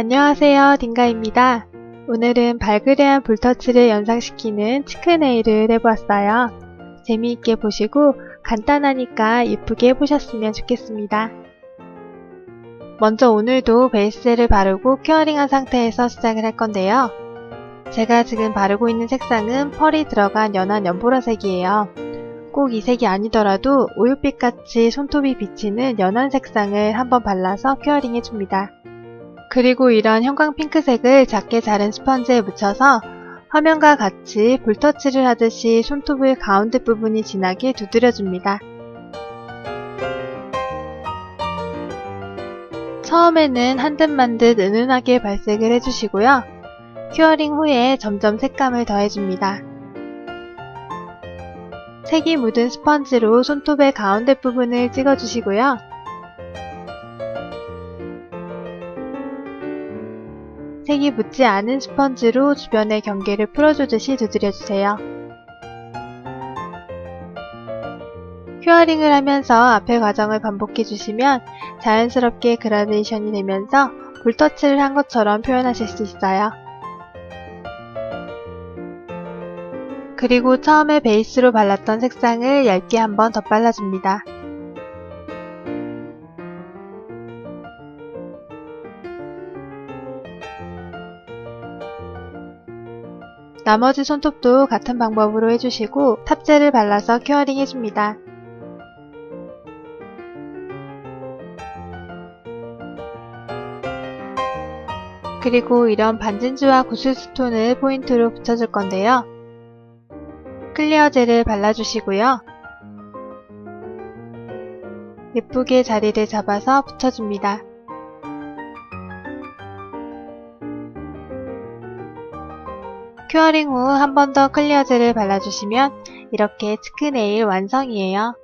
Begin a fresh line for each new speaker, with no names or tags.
안녕하세요 딩가입니다. 오늘은 발그레한 볼터치를 연상시키는 치크네일을 해보았어요. 재미있게 보시고 간단하니까 예쁘게 해보셨으면 좋겠습니다. 먼저 오늘도 베이스를 바르고 큐어링한 상태에서 시작을 할 건데요. 제가 지금 바르고 있는 색상은 펄이 들어간 연한 연보라색이에요. 꼭 이 색이 아니더라도 우윳빛같이 손톱이 비치는 연한 색상을 한번 발라서 큐어링 해줍니다. 그리고 이런 형광 핑크색을 작게 자른 스펀지에 묻혀서 화면과 같이 볼터치를 하듯이 손톱을 가운데 부분이 진하게 두드려줍니다. 처음에는 한 듯 만 듯 은은하게 발색을 해주시고요. 큐어링 후에 점점 색감을 더해줍니다. 색이 묻은 스펀지로 손톱의 가운데 부분을 찍어주시고요. 색이 묻지 않은 스펀지로 주변의 경계를 풀어주듯이 두드려주세요. 큐어링을 하면서 앞의 과정을 반복해주시면 자연스럽게 그라데이션이 되면서 볼터치를 한 것처럼 표현하실 수 있어요. 그리고 처음에 베이스로 발랐던 색상을 얇게 한번 더 발라줍니다. 나머지 손톱도 같은 방법으로 해주시고 탑재를 발라서 큐어링 해줍니다. 그리고 이런 반진주와 구슬스톤을 포인트로 붙여줄 건데요. 클리어 젤을 발라주시고요. 예쁘게 자리를 잡아서 붙여줍니다. 큐어링 후 한 번 더 클리어 젤을 발라주시면 이렇게 치크네일 완성이에요.